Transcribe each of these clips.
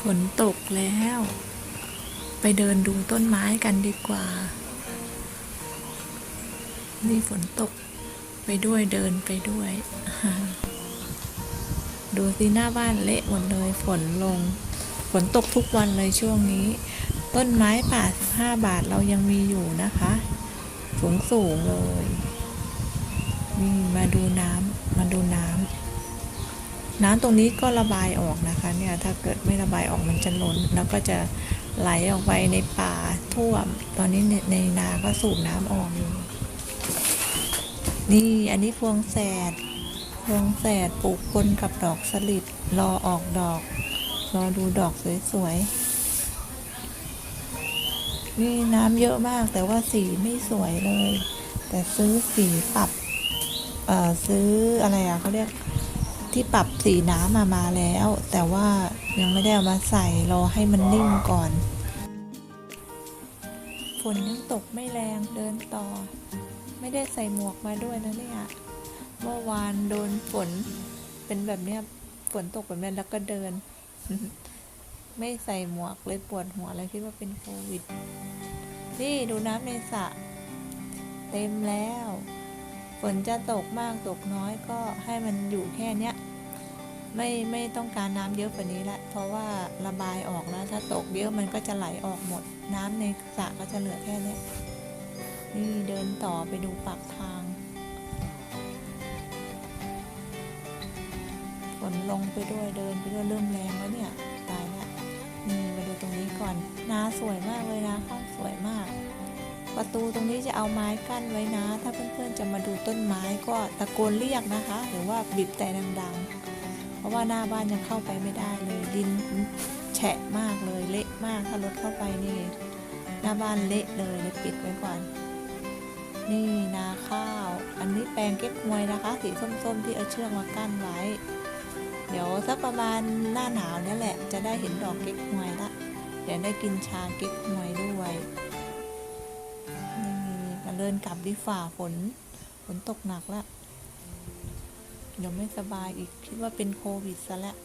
ฝนตกแล้ว ไปเดินดูต้นไม้กันดีกว่า นี่ฝนตกไปด้วยเดินไปด้วย ดูสิหน้าบ้านเละหมดเลย ฝนลง ฝนตกทุกวันเลยช่วงนี้ ต้นไม้ป่าห้าบาทเรายังมีอยู่นะคะ สูงสูงเลย นี่มาดูน้ำมาดูน้ำ น้ำตรงนี้ก็ระบายออกนะคะเนี่ยถ้าเกิดไม่ระบายออกมันจะล้น แล้วก็จะไหลออกไปในป่าท่วม ตอนนี้ในในาก็สูบน้ำออกอยู่นี่อันนี้พวงแสดพวงแสดปลูกปนกับดอกสลิดรอออกดอก รอดูดอกสวยๆ นี่น้ำเยอะมากแต่ว่าสีไม่สวยเลย แต่ซื้อสีปรับเอ่อซื้ออะไรอะเขาเรียก ที่ปรับสีน้ำมามาแล้ว แต่ว่ายังไม่ได้เอามาใส่รอให้มันนิ่งก่อน ฝนยังตกไม่แรงเดินต่อ ไม่ได้ใส่หมวกมาด้วยนะเนี่ยเมื่อวานโดนฝน เป็นแบบเนี้ยฝนตกแบบนี้แล้วก็เดิน ไม่ใส่หมวกเลยปวดหัวเลยคิดว่าเป็นโควิด นี่ดูน้ำในสระเต็มแล้ว ฝนจะตกมากตกน้อยก็ให้มันอยู่แค่เนี้ยไม่ไม่ต้องการน้ำเยอะกว่านี้ละ เพราะว่าระบายออกแล้ว ถ้าตกเยอะมันก็จะไหลออกหมด น้ำในสระก็จะเหลือแค่เนี้ยนี่เดินต่อไปดูปากทางฝนลงไปด้วยเดินไปด้วยเริ่มแรงแล้วเนี่ยตายละนี่มาดูตรงนี้ก่อนนาสวยมากเลยนะห้องสวยมาก ประตูตรงนี้จะเอาไม้กั้นไว้นะ ถ้าเพื่อนๆจะมาดูต้นไม้ก็ตะโกนเรียกนะคะ หรือว่าบีบแต่ดังๆ เพราะว่าหน้าบ้านยังเข้าไปไม่ได้เลยดินแฉะมากเลยเละมากถ้ารถเข้าไปนี่หน้าบ้านเละเลยเลยปิดไว้ก่อน นี่นาข้าว อันนี้แปลงเก็บหวยนะคะ สีส้มๆที่เอาเชือกมากั้นไว้ เดี๋ยวสักประมาณหน้าหนาวนี่แหละ จะได้เห็นดอกเก๊กฮวยละเดี๋ยวได้กินชาเก๊กฮวยด้วย นกลับดีฝ่าฝน ฝนตกหนักแล้วเดี๋ยวไม่สบายอีกคิดว่าเป็นโควิดซะแล้ว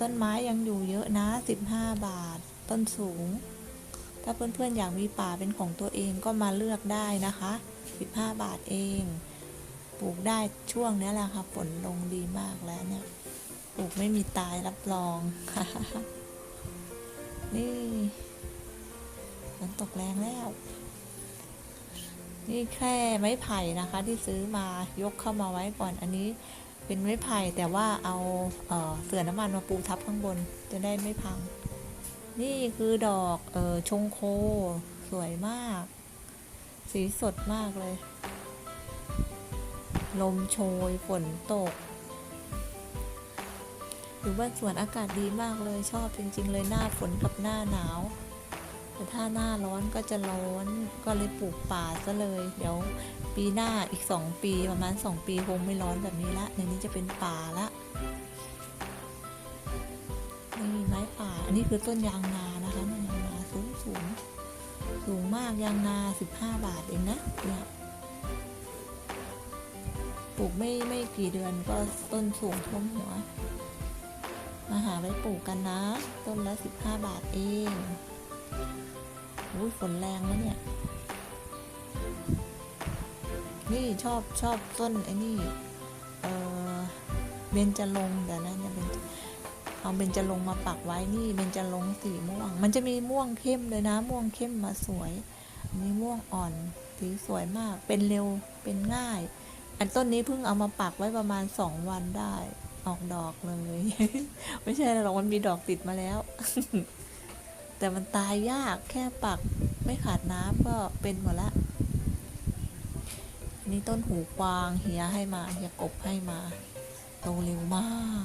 ต้นไม้ยังอยู่เยอะนะ15บาท ต้นสูง ถ้าเพื่อนๆอยากมีป่าเป็นของตัวเองก็มาเลือกได้นะคะ15บาทเอง ปลูกได้ช่วงนี้แหละค่ะฝนลงดีมากแล้วเนี่ยปลูกไม่มีตายรับรอง นี่ฝนตกแรงแล้ว นี่แค่ไม้ไผ่นะคะที่ซื้อมายกเข้ามาไว้ก่อนอันนี้เป็นไม้ไผ่แต่ว่าเอาเออเสื่อน้ำมันมาปูทับข้างบนจะได้ไม่พัง นี่คือดอกออชงโค สวยมาก สีสดมากเลย ลมโชยฝนตกอยู่บ้าสวนอากาศดีมากเลยชอบจริง ๆ เลยหน้าฝนกับหน้าหนาว ถ้าหน้าร้อนก็จะร้อนก็เลยปลูกป่าซะเลย เดี๋ยวปีหน้าอีกสองปีประมาณสองปีคงไม่ร้อนแบบนี้ละในนี้จะเป็นป่าละนี่ไม้ป่าอันนี้คือต้นยางนานะคะยางนาสูงสูงสูงมากยางนาสิบห้าบาทเองนะเนี่ยปลูกไม่ไม่กี่เดือนก็ต้นสูงท่วมหัว มาหาไว้ปลูกกันนะ ต้นละสิบห้าบาทเอง อุ้ยฝนแรงแล้วเนี่ย นี่ชอบชอบต้นไอ้นี่เออเบญจรงค์แต่นะเนี่ยเบญจเอาเบญจรงค์มาปักไว้นี่เบญจรงค์สีม่วง มันจะมีม่วงเข้มเลยนะ ม่วงเข้มมาสวยอันนี้ม่วงอ่อนสีสวยมาก เป็นเร็วเป็นง่าย อันต้นนี้เพิ่งเอามาปักไว้ประมาณสองวันได้ ออกดอกเลย ไม่ใช่หรอกมันมีดอกติดมาแล้ว แต่มันตายยากแค่ปักไม่ขาดน้ำก็เป็นหมดละนี่ต้นหูกวางเฮียให้มาเฮียกบให้มา โตเร็วมาก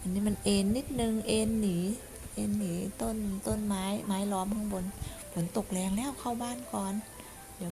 อันนี้มันเอ็นนิดนึงเอ็นหนีเอ็นหนีต้นต้นไม้ไม้ล้อมข้างบนฝนตกแรงแล้วเข้าบ้านก่อน